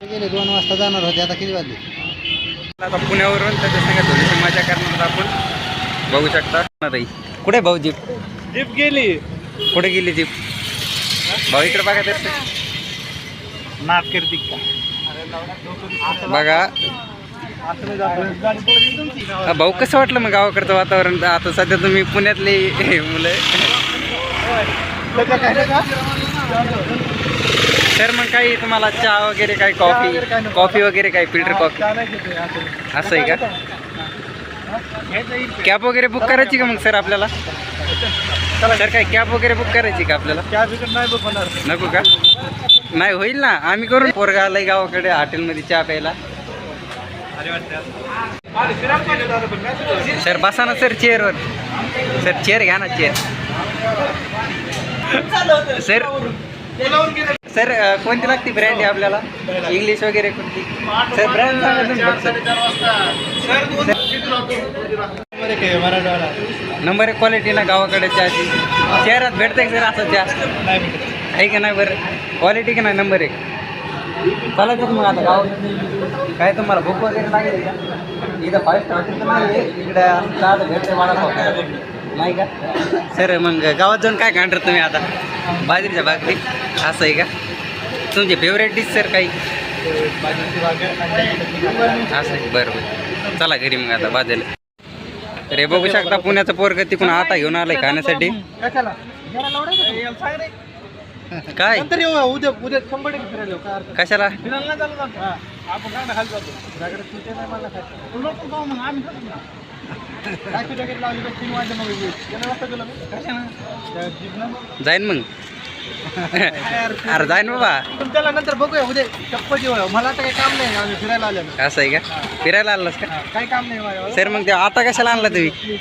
गेले दोन वाजता जाणार होते आता किती वाजले? आता पुण्यावरून त्याच्या संग थोडीशी मजा करणार आपण. बघू शकता. नाही कुठे भाऊ जीप? जीप गेली. कुठे गेली जीप? भाऊ इकडे बघा तर नाट करते का? बघा. हा, भाऊ कसं वाटलं मग गावाकडचं वातावरण? आता सध्या तुम्ही पुण्यातले मुलं. सर मग काही तुम्हाला चहा वगैरे काही कॉफी कॉफी वगैरे काही फिल्टर कॉफी असं आहे का? कॅब वगैरे बुक करायची का मग सर आपल्याला? सर काय कॅब वगैरे बुक करायची का आपल्याला? नको का? नाही होईल ना. आम्ही करून पोरगा आलाय गावाकडे हॉटेलमध्ये चहा प्यायला. सर बसा ना सर चेअरवर सर चेअर घ्या ना चेअर सर सर कोणती लागते ब्रँड आहे आपल्याला? इंग्लिश वगैरे कोणती? सर ब्रँड सांगा तुम्ही. नंबर एक क्वालिटी ना गावाकडे चहाची शहरात भेटते का सर असं चहा आहे का नाही बरं? क्वालिटी का नाही? नंबर एक. चालायचं मग आता गाव. काय तुम्हाला भूक वगैरे लागेल का? इथं फाईव्ह स्टार हॉटेल नाही इकडे चहा तर भेटते वडापाव. नाही का? सर मग गावात जाऊन काय काढणार तुम्ही आता? बाजरीच्या भाकरी. असं आहे का? तुमची फेवरेट डिश सर काही असं बरोबर बरं बरं. चला घरी मग आता बाजूला. अरे बघू शकता पुण्याचं पोरग तिकडून आता घेऊन आलंय खाण्यासाठी. काय? उद्या उद्या शंभर कशाला? जाईन मग. आम्ही जातो ना. काय तुझ्या घरी लावली तर तीन वाजता मग येऊ. येणं वाजता तुला मी? कशानं? त्या जीपनं? जाईन मग यार, अरे जाईन बाबा पण त्याला नंतर बघूया उद्या चप्पल जेव्हा मला आता काही काम नाही आम्ही फिरायला आलेलो असं आहे का फिरायला आलास का हा, काही काम नाही सर मग ते आता कशाला आणला तुम्ही.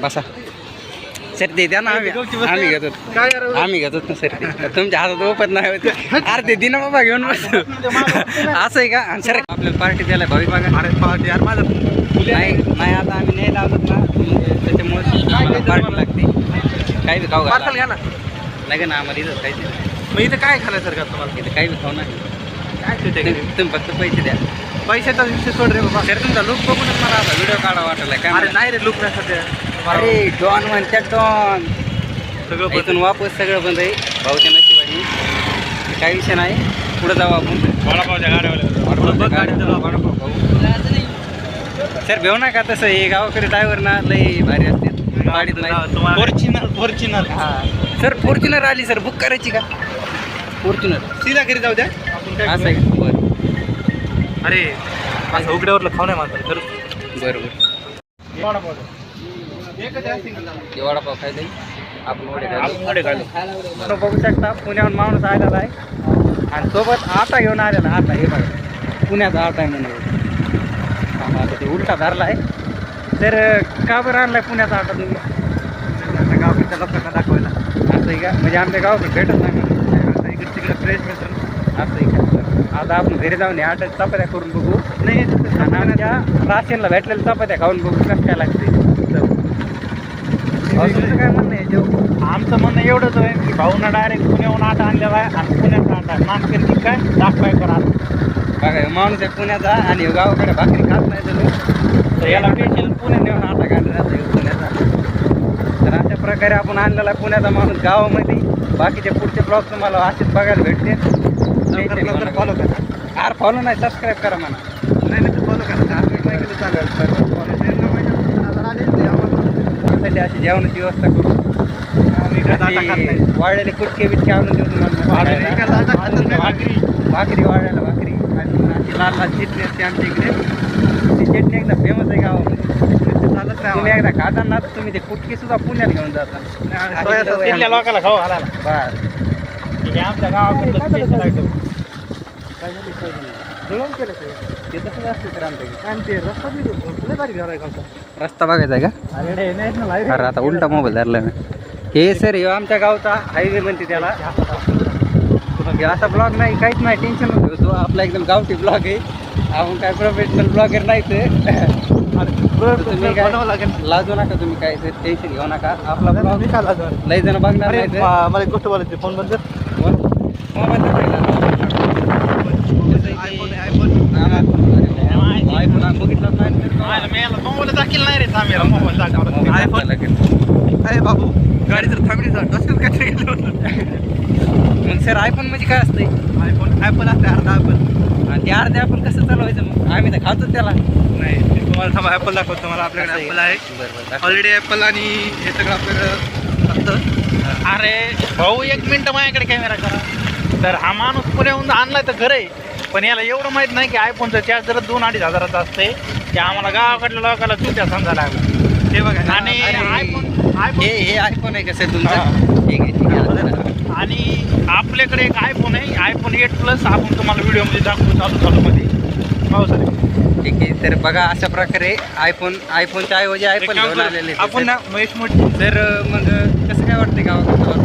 बसा सर ते द्या ना आम्ही. आम्ही घेतो. आम्ही घेतो ना सर ते तुमच्या हातात ओपत नाही होत. अरे ते दिना बाबा घेऊन बस असं आहे का? सर आपल्याला पार्टी द्यायला भावी बघा. अरे पाहते यार माझं नाही नाही आता आम्ही नाही लावत ना. म्हणजे त्याच्यामुळे पार्टी लागते. काही बी खाऊ घ्या ना. नाही का ना आम्हाला इथं खायचं मग इथं काय खाण्यासारखं असतं तुम्हाला इथं काही बी खाऊ ना काय? तुम्ही फक्त पैसे द्या. पैशाचा विषय सोड रे बाबा. सर तुमचा लुक बघूनच मला आता व्हिडिओ काढा वाटला काय? नाही रे लुक नाही सध्या. अरे डॉन म्हणतात डॉन. सगळं इथून वापस सगळं बंद आहे. भाऊच्या नशिबाने. काही विषय नाही. पुढे जाऊ आपण. वडापावच्या खाऊ. सर भेऊ नका तसं. हे गावाकडे ड्रायव्हर ना लई भारी असते. गाडीत नाही. फॉर्च्युनर फॉर्च्युनर हा. सर फॉर्च्युनर आली सर. बुक करायची का? फॉर्च्युनर सीधा घरी जाऊ द्या. आपण काय असं आहे बरं. अरे उघड्यावरलं खाऊ नाही मानतात खरंच ते वडापाव खायचा आपण वडे बघू शकता पुण्याहून माणूस आलेला आहे. आणि सोबत आटा घेऊन आलेला आटा हे बघा पुण्याचा आटा आहे म्हणून हा, आता ते उलटा धरला आहे तर का बरं आणलाय पुण्याचा आटा तुम्ही? आता गावाकडच्या लोकांना दाखवायला. असं आहे का? म्हणजे आमच्या गावाकडे भेटत नाही म्हणून. आता इकडे तिकडे फ्रेश मिळतं असं आहे का? आता आपण घरी जाऊन या आटा चपात्या करून बघू. नाही आमच्या राशनला भेटलेल्या चपात्या खाऊन बघू कसं काय लागते काय म्हणणं आहे आमचं म्हणणं एवढंच आहे की भाऊना डायरेक्ट पुण्याहून आटा आणलेला आहे आणि पुण्याचा आटा नामकरण काय? दाखवाय करा बघा ह्यो माणूस आहे पुण्याचा आणि ह्यो गावाकडे भाकरी खात नाही तर तर याला पेशल पुण्यात नेऊन आटा काढला पुण्याचा. तर अशा प्रकारे आपण आणलेला पुण्याचा माणूस गावामध्ये. बाकीचे पुढचे ब्लॉग तुम्हाला असेच बघायला भेटते लवकर फॉलो करा. आर फॉलो नाही सबस्क्राईब करा म्हणा. नाही नाही फॉलो करा. केलं चालेल. त्यासाठी अशी जेवणाची व्यवस्था करू. वाळलेले कुटके बिटके आणून देऊ तुम्हाला. भाकरी भाकरी? वाढायला भाकरी. आणि लाल लाल चटणी असते आमच्या इकडे. ती चटणी एकदा फेमस आहे गावामध्ये. चालत नाही तुम्ही एकदा खाताना तर तुम्ही ते कुटके सुद्धा पुण्यात घेऊन जाता. लोकांना खाऊ घालायला. हे आमच्या गावाकडलं केलं ते. ते तसंच असतं तर आमच्या आणि ते रस्ता बी लय भारी घर आहे गावचा. रस्ता बघायचा आहे का? अरे नाही, ना, अरे आता उलटा मोबाईल धरला मी. हे सर हे आमच्या गावचा हायवे म्हणते त्याला. हे असा ब्लॉग नाही काहीच नाही टेन्शन नको घेऊ. तो आपला एकदम गावठी ब्लॉग आहे. आपण काय प्रोफेशनल ब्लॉगर नाही ते. अरे, बरं, तुम्ही काय. लाजू नका तुम्ही काय टेन्शन घेऊ नका. आपला ब्लॉग? लय जण बघणार नाही तर मला गोष्ट बोलायची फोन बंद कर. मोबाईल iPhone आहे, iPhone. आयफोन बघितलं नाही माझ्या मेला मोबाईल दाखील नाही रे थांबेला मोबाईल आयफोन अरे बाबू गाडी तर थांबली जा डोक्यात काहीतरी गेलं होतं? मग सर आयफोन म्हणजे काय असतंय? आयफोन ॲपल असते अर्धा ॲपल आणि ते अर्धे आपण कसं चालवायचं मग? आम्ही तर खातो त्याला. नाही तुम्हाला थांबा ॲपल दाखवतो मला आपल्याकडे. ॲपल आहे. बरं बरं दाखव. ऑलरेडी ॲपल आणि हे सगळं आपल्याकडं असतं. अरे भाऊ एक मिनटं माझ्याकडे कॅमेरा करा. तर हा माणूस पुण्याहून आणलाय तर खरं आहे पण याला एवढं माहीत नाही की आयफोनचं चार्जर दोन अडीच हजाराचं असते ते आम्हाला गावाकडल्या लोकांना चुत्या समजा लागला. ते बघा आणि आयफोन हे हे आयफोन आहे कसं. तुमचं ठीक आहे ठीक आहे. आणि आपल्याकडे एक आयफोन आहे आयफोन एट प्लस आपण तुम्हाला व्हिडिओमध्ये दाखवू चालू चालू मध्ये हो सर ठीक आहे तर बघा अशा प्रकारे आयफोन आयफोनच्या ऐवजी आयफोन घेऊन आलेले. आपण ना महेश मोठी तर मग कसं काय वाटतंय गावाकडं